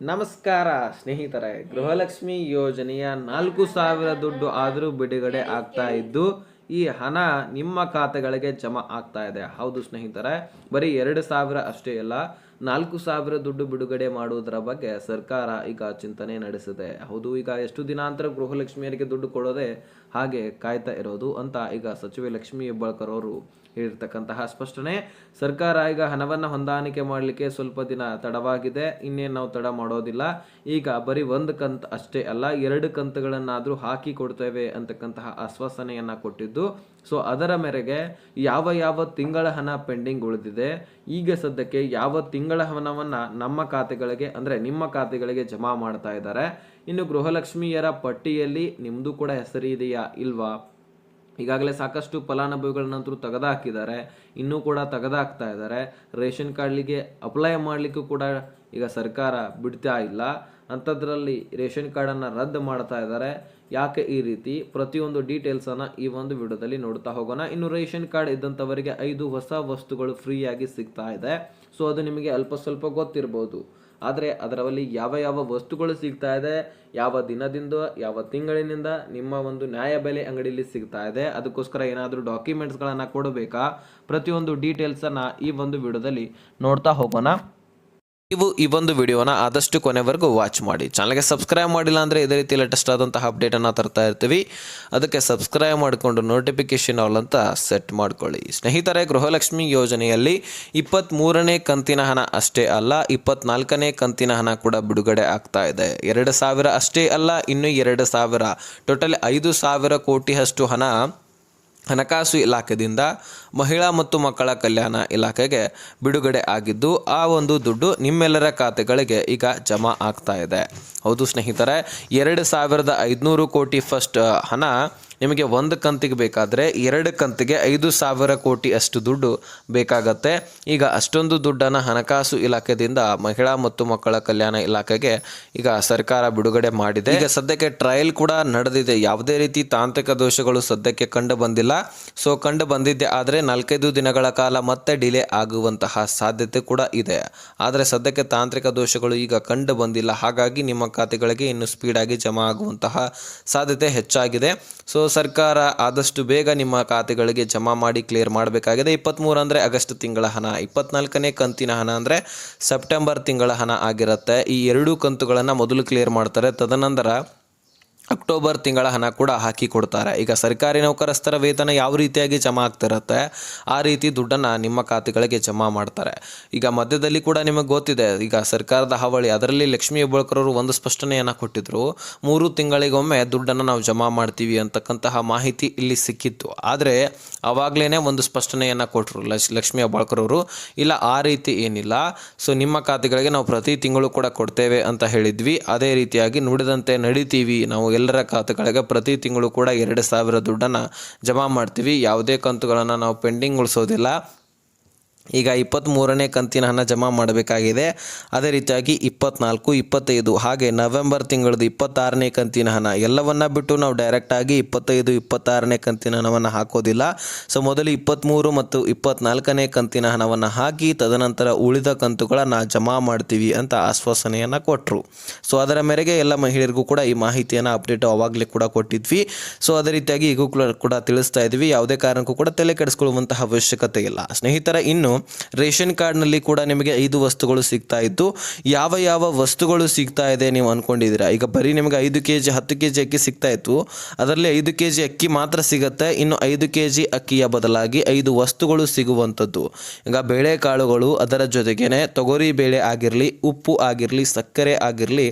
ನಮಸ್ಕಾರ, ಸ್ನೇಹಿತರೆ. ಗೃಹಲಕ್ಷ್ಮಿ ಯೋಜನೆಯ ನಾಲ್ಕು ಸಾವಿರ ದುಡ್ಡು ಆದರೂ ಬಿಡುಗಡೆ ಆಗ್ತಾ ಇದ್ದು, ಈ ಹಣ ನಿಮ್ಮ ಖಾತೆಗಳಿಗೆ ಜಮಾ ಆಗ್ತಾ ಇದೆ. ಹೌದು, ಸ್ನೇಹಿತರೆ. ಬರೀ ಎರಡು ಸಾವಿರ ಅಷ್ಟೇ ಅಲ್ಲ ನಾಲ್ಕು ಸಾವಿರ ದುಡ್ಡು ಬಿಡುಗಡೆ ಮಾಡುವುದರ ಬಗ್ಗೆ ಸರ್ಕಾರ ಈಗ ಚಿಂತನೆ ನಡೆಸಿದೆ. ಹೌದು, ಈಗ ಎಷ್ಟು ದಿನಾಂತರ ಗೃಹಲಕ್ಷ್ಮಿಯರಿಗೆ ದುಡ್ಡು ಕೊಡೋದೆ ಹಾಗೆ ಕಾಯ್ತಾ ಇರೋದು ಅಂತ ಈಗ ಸಚಿವೆ ಲಕ್ಷ್ಮಿ ಹೆಬ್ಬಾಳ್ಕರ್ ಅವರು ಹೇಳಿರ್ತಕ್ಕಂತಹ ಸ್ಪಷ್ಟನೆ. ಸರ್ಕಾರ ಈಗ ಹಣವನ್ನು ಹೊಂದಾಣಿಕೆ ಮಾಡಲಿಕ್ಕೆ ಸ್ವಲ್ಪ ದಿನ ತಡವಾಗಿದೆ. ಇನ್ನೇನು ನಾವು ತಡ ಮಾಡೋದಿಲ್ಲ. ಈಗ ಬರೀ ಒಂದು ಕಂತು ಅಷ್ಟೇ ಅಲ್ಲ, ಎರಡು ಕಂತುಗಳನ್ನಾದರೂ ಹಾಕಿ ಕೊಡ್ತೇವೆ ಅಂತಕ್ಕಂತಹ ಆಶ್ವಾಸನೆಯನ್ನು ಕೊಟ್ಟಿದ್ದು ಸೊ ಅದರ ಮೇರೆಗೆ ಯಾವ ಯಾವ ತಿಂಗಳ ಹಣ ಪೆಂಡಿಂಗ್ ಉಳಿದಿದೆ, ಈಗ ಸದ್ಯಕ್ಕೆ ಯಾವ ತಿಂಗಳ ಹಣವನ್ನು ನಮ್ಮ ಖಾತೆಗಳಿಗೆ, ಅಂದರೆ ನಿಮ್ಮ ಖಾತೆಗಳಿಗೆ ಜಮಾ ಮಾಡ್ತಾ ಇದ್ದಾರೆ, ಇನ್ನು ಗೃಹಲಕ್ಷ್ಮಿಯರ ಪಟ್ಟಿಯಲ್ಲಿ ನಿಮ್ಮದು ಕೂಡ ಹೆಸರಿದೆಯಾ ಇಲ್ವಾ? ಈಗಾಗಲೇ ಸಾಕಷ್ಟು ಫಲಾನುಭವಿಗಳನ್ನಂತರೂ ತೆಗೆದಾಕಿದ್ದಾರೆ ಇನ್ನೂ ಕೂಡ ತೆಗೆದಾಕ್ತಾ ಇದ್ದಾರೆ, ರೇಷನ್ ಕಾರ್ಡ್ಲಿಗೆ ಅಪ್ಲೈ ಮಾಡಲಿಕ್ಕೂ ಕೂಡ ಈಗ ಸರ್ಕಾರ ಬಿಡ್ತಾ ಇಲ್ಲ, ಅಂಥದ್ರಲ್ಲಿ ರೇಷನ್ ಕಾರ್ಡನ್ನು ರದ್ದು ಮಾಡ್ತಾ ಇದ್ದಾರೆ. ಯಾಕೆ ಈ ರೀತಿ? ಪ್ರತಿಯೊಂದು ಡೀಟೇಲ್ಸನ್ನು ಈ ಒಂದು ವಿಡಿಯೋದಲ್ಲಿ ನೋಡ್ತಾ ಹೋಗೋಣ. ಇನ್ನು ರೇಷನ್ ಕಾರ್ಡ್ ಇದ್ದಂಥವರಿಗೆ ಐದು ಹೊಸ ವಸ್ತುಗಳು ಫ್ರೀಯಾಗಿ ಸಿಗ್ತಾ ಇದೆ. ಸೊ ಅದು ನಿಮಗೆ ಅಲ್ಪ ಸ್ವಲ್ಪ ಗೊತ್ತಿರ್ಬೋದು. ಆದರೆ ಅದರಲ್ಲಿ ಯಾವ ಯಾವ ವಸ್ತುಗಳು ಸಿಗ್ತಾ ಇದೆ, ಯಾವ ದಿನದಿಂದ, ಯಾವ ತಿಂಗಳಿನಿಂದ ನಿಮ್ಮ ಒಂದು ನ್ಯಾಯಬೆಲೆ ಅಂಗಡಿಯಲ್ಲಿ ಸಿಗ್ತಾ ಇದೆ. ಅದಕ್ಕೋಸ್ಕರ ಏನಾದರೂ ಡಾಕ್ಯುಮೆಂಟ್ಸ್ಗಳನ್ನು ಕೊಡಬೇಕಾ? ಪ್ರತಿಯೊಂದು ಡೀಟೇಲ್ಸನ್ನು ಈ ಒಂದು ವಿಡಿಯೋದಲ್ಲಿ ನೋಡ್ತಾ ಹೋಗೋಣ. ನೀವು ಈ ಒಂದು ವಿಡಿಯೋನ ಆದಷ್ಟು ಕೊನೆವರೆಗೂ ವಾಚ್ ಮಾಡಿ. ಚಾನಲ್ಗೆ ಸಬ್ಸ್ಕ್ರೈಬ್ ಮಾಡಿಲ್ಲ ಅಂದರೆ ಇದೇ ರೀತಿ ಲೇಟೆಸ್ಟ್ ಆದಂತಹ ಅಪ್ಡೇಟನ್ನು ತರ್ತಾ ಇರ್ತೀವಿ. ಅದಕ್ಕೆ ಸಬ್ಸ್ಕ್ರೈಬ್ ಮಾಡಿಕೊಂಡು ನೋಟಿಫಿಕೇಶನ್ ಆಲ್ ಅಂತ ಸೆಟ್ ಮಾಡ್ಕೊಳ್ಳಿ. ಸ್ನೇಹಿತರೆ, ಗೃಹಲಕ್ಷ್ಮಿ ಯೋಜನೆಯಲ್ಲಿ ಇಪ್ಪತ್ತ್ಮೂರನೇ ಕಂತಿನ ಹಣ ಅಷ್ಟೇ ಅಲ್ಲ, ಇಪ್ಪತ್ನಾಲ್ಕನೇ ಕಂತಿನ ಹಣ ಕೂಡ ಬಿಡುಗಡೆ ಆಗ್ತಾ ಇದೆ. ಎರಡು ಸಾವಿರ ಅಷ್ಟೇ ಅಲ್ಲ, ಇನ್ನು ಎರಡು ಸಾವಿರ. ಟೋಟಲ್ ಐದು ಸಾವಿರ ಕೋಟಿಯಷ್ಟು ಹಣ ಹಣಕಾಸು ಇಲಾಖೆಯಿಂದ ಮಹಿಳಾ ಮತ್ತು ಮಕ್ಕಳ ಕಲ್ಯಾಣ ಇಲಾಖೆಗೆ ಬಿಡುಗಡೆ ಆಗಿದ್ದು, ಆ ಒಂದು ದುಡ್ಡು ನಿಮ್ಮೆಲ್ಲರ ಖಾತೆಗಳಿಗೆ ಈಗ ಜಮಾ ಆಗ್ತಾ ಇದೆ. ಹೌದು ಸ್ನೇಹಿತರೆ, ಎರಡು ಸಾವಿರದ ಐದುನೂರು ಕೋಟಿ ಫಸ್ಟ್ ಹಣ ನಿಮಗೆ ಒಂದು ಕಂತಿಗೆ ಬೇಕಾದರೆ ಎರಡು ಕಂತಿಗೆ ಐದು ಸಾವಿರ ಕೋಟಿ ಅಷ್ಟು ದುಡ್ಡು ಬೇಕಾಗತ್ತೆ. ಈಗ ಅಷ್ಟೊಂದು ದುಡ್ಡನ್ನು ಹಣಕಾಸು ಇಲಾಖೆಯಿಂದ ಮಹಿಳಾ ಮತ್ತು ಮಕ್ಕಳ ಕಲ್ಯಾಣ ಇಲಾಖೆಗೆ ಈಗ ಸರ್ಕಾರ ಬಿಡುಗಡೆ ಮಾಡಿದೆ. ಈಗ ಸದ್ಯಕ್ಕೆ ಟ್ರಯಲ್ ಕೂಡ ನಡೆದಿದೆ. ಯಾವುದೇ ರೀತಿ ತಾಂತ್ರಿಕ ದೋಷಗಳು ಸದ್ಯಕ್ಕೆ ಕಂಡು ಬಂದಿಲ್ಲ ಸೊ ಕಂಡು ಬಂದಿದ್ದೆ ಆದರೆ ನಾಲ್ಕೈದು ದಿನಗಳ ಕಾಲ ಮತ್ತೆ ಡಿಲೇ ಆಗುವಂತಹ ಸಾಧ್ಯತೆ ಕೂಡ ಇದೆ. ಆದರೆ ಸದ್ಯಕ್ಕೆ ತಾಂತ್ರಿಕ ದೋಷಗಳು ಈಗ ಕಂಡು ಬಂದಿಲ್ಲ ಹಾಗಾಗಿ ನಿಮ್ಮ ಖಾತೆಗಳಿಗೆ ಇನ್ನು ಸ್ಪೀಡಾಗಿ ಜಮಾ ಆಗುವಂತಹ ಸಾಧ್ಯತೆ ಹೆಚ್ಚಾಗಿದೆ. ಸೊ ಸರ್ಕಾರ ಆದಷ್ಟು ಬೇಗ ನಿಮ್ಮ ಖಾತೆಗಳಿಗೆ ಜಮಾ ಮಾಡಿ ಕ್ಲಿಯರ್ ಮಾಡಬೇಕಾಗಿದೆ. ಇಪ್ಪತ್ತ್ಮೂರು ಅಂದರೆ ಆಗಸ್ಟ್ ತಿಂಗಳ ಹಣ, ಇಪ್ಪತ್ನಾಲ್ಕನೇ ಕಂತಿನ ಹಣ ಅಂದರೆ ಸೆಪ್ಟೆಂಬರ್ ತಿಂಗಳ ಹಣ ಆಗಿರುತ್ತೆ. ಈ ಎರಡೂ ಕಂತುಗಳನ್ನು ಮೊದಲು ಕ್ಲಿಯರ್ ಮಾಡ್ತಾರೆ. ತದನಂತರ ಅಕ್ಟೋಬರ್ ತಿಂಗಳ ಹಣ ಕೂಡ ಹಾಕಿ ಕೊಡ್ತಾರೆ. ಈಗ ಸರ್ಕಾರಿ ನೌಕರಸ್ಥರ ವೇತನ ಯಾವ ರೀತಿಯಾಗಿ ಜಮಾ ಆಗ್ತಿರುತ್ತೆ? ಆ ರೀತಿ ದುಡ್ಡನ್ನು ನಿಮ್ಮ ಖಾತೆಗಳಿಗೆ ಜಮಾ ಮಾಡ್ತಾರೆ. ಈಗ ಮಧ್ಯದಲ್ಲಿ ಕೂಡ ನಿಮಗೆ ಗೊತ್ತಿದೆ, ಈಗ ಸರ್ಕಾರದ ಹಾವಳಿ, ಅದರಲ್ಲಿ ಲಕ್ಷ್ಮೀ ಅವರು ಒಂದು ಸ್ಪಷ್ಟನೆಯನ್ನು ಕೊಟ್ಟಿದ್ದರು ಮೂರು ತಿಂಗಳಿಗೊಮ್ಮೆ ದುಡ್ಡನ್ನು ನಾವು ಜಮಾ ಮಾಡ್ತೀವಿ ಅಂತಕ್ಕಂತಹ ಮಾಹಿತಿ ಇಲ್ಲಿ ಸಿಕ್ಕಿತ್ತು. ಆದರೆ ಆವಾಗಲೇ ಒಂದು ಸ್ಪಷ್ಟನೆಯನ್ನು ಕೊಟ್ಟರು ಲಕ್ಷ್ ಲಕ್ಷ್ಮೀ ಹೆಬ್ಬಾಳ್ಕರವರು. ಇಲ್ಲ, ಆ ರೀತಿ ಏನಿಲ್ಲ. ಸೊ, ನಿಮ್ಮ ಖಾತೆಗಳಿಗೆ ನಾವು ಪ್ರತಿ ತಿಂಗಳು ಕೂಡ ಕೊಡ್ತೇವೆ ಅಂತ ಹೇಳಿದ್ವಿ. ಅದೇ ರೀತಿಯಾಗಿ ನುಡಿದಂತೆ ನಡೀತೀವಿ ನಾವು ಎಲ್ಲರ ಖಾತೆಗಳಿಗೆ ಪ್ರತಿ ತಿಂಗಳು ಕೂಡ ಎರಡು ಸಾವಿರ ದುಡ್ಡನ್ನು ಜಮಾ ಮಾಡ್ತೀವಿ. ಯಾವುದೇ ಕಂತುಗಳನ್ನು ನಾವು ಪೆಂಡಿಂಗ್ ಉಳಿಸೋದಿಲ್ಲ. ಈಗ ಇಪ್ಪತ್ತ್ಮೂರನೇ ಕಂತಿನ ಹಣ ಜಮಾ ಮಾಡಬೇಕಾಗಿದೆ. ಅದೇ ರೀತಿಯಾಗಿ ಇಪ್ಪತ್ನಾಲ್ಕು, ಇಪ್ಪತ್ತೈದು, ಹಾಗೆ ನವೆಂಬರ್ ತಿಂಗಳದ್ದು ಇಪ್ಪತ್ತಾರನೇ ಕಂತಿನ ಹಣ. ಎಲ್ಲವನ್ನ ಬಿಟ್ಟು ನಾವು ಡೈರೆಕ್ಟಾಗಿ ಇಪ್ಪತ್ತೈದು, ಇಪ್ಪತ್ತಾರನೇ ಕಂತಿನ ಹಣವನ್ನು ಹಾಕೋದಿಲ್ಲ. ಸೊ ಮೊದಲು ಇಪ್ಪತ್ತ್ಮೂರು ಮತ್ತು ಇಪ್ಪತ್ನಾಲ್ಕನೇ ಕಂತಿನ ಹಣವನ್ನು ಹಾಕಿ, ತದನಂತರ ಉಳಿದ ಕಂತುಗಳನ್ನು ಜಮಾ ಮಾಡ್ತೀವಿ ಅಂತ ಆಶ್ವಾಸನೆಯನ್ನು ಕೊಟ್ಟರು ಸೊ ಅದರ ಮೇರೆಗೆ ಎಲ್ಲ ಮಹಿಳೆಯರಿಗೂ ಕೂಡ ಈ ಮಾಹಿತಿಯನ್ನು ಅಪ್ಡೇಟ್ ಅವಾಗಲೇ ಕೂಡ ಕೊಟ್ಟಿದ್ವಿ. ಸೊ ಅದೇ ರೀತಿಯಾಗಿ ಈಗೂ ಕೂಡ ಕೂಡ ತಿಳಿಸ್ತಾ ಇದ್ವಿ. ಯಾವುದೇ ಕಾರಣಕ್ಕೂ ಕೂಡ ತಲೆ ಕೆಡಿಸ್ಕೊಳ್ಳುವಂತಹ ಅವಶ್ಯಕತೆ ಇಲ್ಲ. ಸ್ನೇಹಿತರ, ಇನ್ನು ರೇಷನ್ ಕಾರ್ಡ್ನಲ್ಲಿ ಕೂಡ ನಿಮಗೆ ಐದು ವಸ್ತುಗಳು ಸಿಗ್ತಾ ಇತ್ತು. ಯಾವ ಯಾವ ವಸ್ತುಗಳು ಸಿಗ್ತಾ ಇದೆ ನೀವು ಅಂದ್ಕೊಂಡಿದ್ದೀರಾ ಈಗ ಬರೀ ನಿಮಗೆ ಐದು ಕೆ ಜಿ ಹತ್ತು ಕೆ ಜಿ ಅಕ್ಕಿ ಸಿಗ್ತಾ ಇತ್ತು. ಅದರಲ್ಲಿ ಐದು ಕೆ ಜಿ ಅಕ್ಕಿ ಮಾತ್ರ ಸಿಗುತ್ತೆ. ಇನ್ನು ಐದು ಕೆ ಜಿ ಅಕ್ಕಿಯ ಬದಲಾಗಿ ಐದು ವಸ್ತುಗಳು ಸಿಗುವಂಥದ್ದು. ಈಗ ಬೇಳೆಕಾಳುಗಳು ಅದರ ಜೊತೆಗೇನೆ ತೊಗರಿ ಬೇಳೆ ಆಗಿರಲಿ, ಉಪ್ಪು ಆಗಿರಲಿ, ಸಕ್ಕರೆ ಆಗಿರಲಿ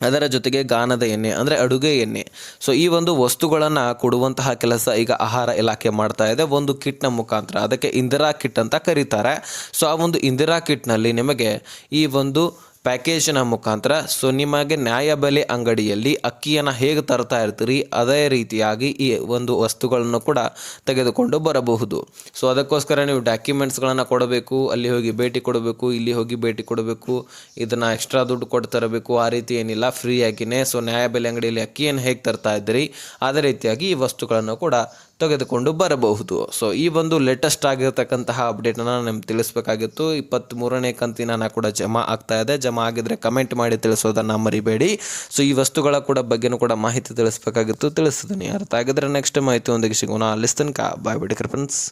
ಅದರ ಜೊತೆಗೆ ಗಾನದ ಎಣ್ಣೆ, ಅಂದರೆ ಅಡುಗೆ ಎಣ್ಣೆ. ಸೊ ಈ ಒಂದು ವಸ್ತುಗಳನ್ನು ಕೊಡುವಂತಹ ಕೆಲಸ ಈಗ ಆಹಾರ ಇಲಾಖೆ ಮಾಡ್ತಾ ಇದೆ. ಒಂದು ಕಿಟ್ನ ಮುಖಾಂತರ, ಅದಕ್ಕೆ ಇಂದಿರಾ ಕಿಟ್ ಅಂತ ಕರೀತಾರೆ. ಸೊ ಆ ಒಂದು ಇಂದಿರಾ ಕಿಟ್ನಲ್ಲಿ ನಿಮಗೆ ಈ ಒಂದು ಪ್ಯಾಕೇಜಿನ ಮುಖಾಂತರ ಸೊ ನಿಮಗೆ ನ್ಯಾಯಬೆಲೆ ಅಂಗಡಿಯಲ್ಲಿ ಅಕ್ಕಿಯನ್ನು ಹೇಗೆ ತರ್ತಾ ಇರ್ತೀರಿ, ಅದೇ ರೀತಿಯಾಗಿ ಈ ಒಂದು ವಸ್ತುಗಳನ್ನು ಕೂಡ ತೆಗೆದುಕೊಂಡು ಬರಬಹುದು. ಸೊ ಅದಕ್ಕೋಸ್ಕರ ನೀವು ಡಾಕ್ಯುಮೆಂಟ್ಸ್ಗಳನ್ನು ಕೊಡಬೇಕು, ಅಲ್ಲಿ ಹೋಗಿ ಭೇಟಿ ಕೊಡಬೇಕು, ಇಲ್ಲಿ ಹೋಗಿ ಭೇಟಿ ಕೊಡಬೇಕು, ಇದನ್ನು ಎಕ್ಸ್ಟ್ರಾ ದುಡ್ಡು ಕೊಟ್ಟು ತರಬೇಕು, ಆ ರೀತಿ ಏನಿಲ್ಲ ಫ್ರೀಯಾಗಿಯೇ ಸೊ ನ್ಯಾಯಬೆಲೆ ಅಂಗಡಿಯಲ್ಲಿ ಅಕ್ಕಿಯನ್ನು ಹೇಗೆ ತರ್ತಾ ಇದ್ದೀರಿ, ಅದೇ ರೀತಿಯಾಗಿ ಈ ವಸ್ತುಗಳನ್ನು ಕೂಡ ತೆಗೆದುಕೊಂಡು ಬರಬಹುದು. ಸೊ ಈ ಒಂದು ಲೇಟೆಸ್ಟ್ ಆಗಿರ್ತಕ್ಕಂತಹ ಅಪ್ಡೇಟನ್ನು ನಿಮ್ಗೆ ತಿಳಿಸ್ಬೇಕಾಗಿತ್ತು. ಇಪ್ಪತ್ತ್ಮೂರನೇ ಕಂತಿನ ಹಣ ಕೂಡ ಜಮಾ ಆಗ್ತಾ ಇದೆ. ಜಮಾ ಆಗಿದ್ರೆ ಕಮೆಂಟ್ ಮಾಡಿ ತಿಳಿಸೋದನ್ನು ಮರಿಬೇಡಿ. ಸೊ ಈ ವಸ್ತುಗಳ ಕೂಡ ಬಗ್ಗೆನೂ ಕೂಡ ಮಾಹಿತಿ ತಿಳಿಸ್ಬೇಕಾಗಿತ್ತು. ತಿಳಿಸಿದ್ದೀನಿ ಅರ್ಥ ಆಗಿದ್ರೆ ನೆಕ್ಸ್ಟ್ ಮಾಹಿತಿ ಒಂದಿಗೆ ಸಿಗೋಣ ಅಲ್ಲಿ ತನಕ ಬಾಯ್ ಬಿಡಿ ಫ್ರೆಂಡ್ಸ್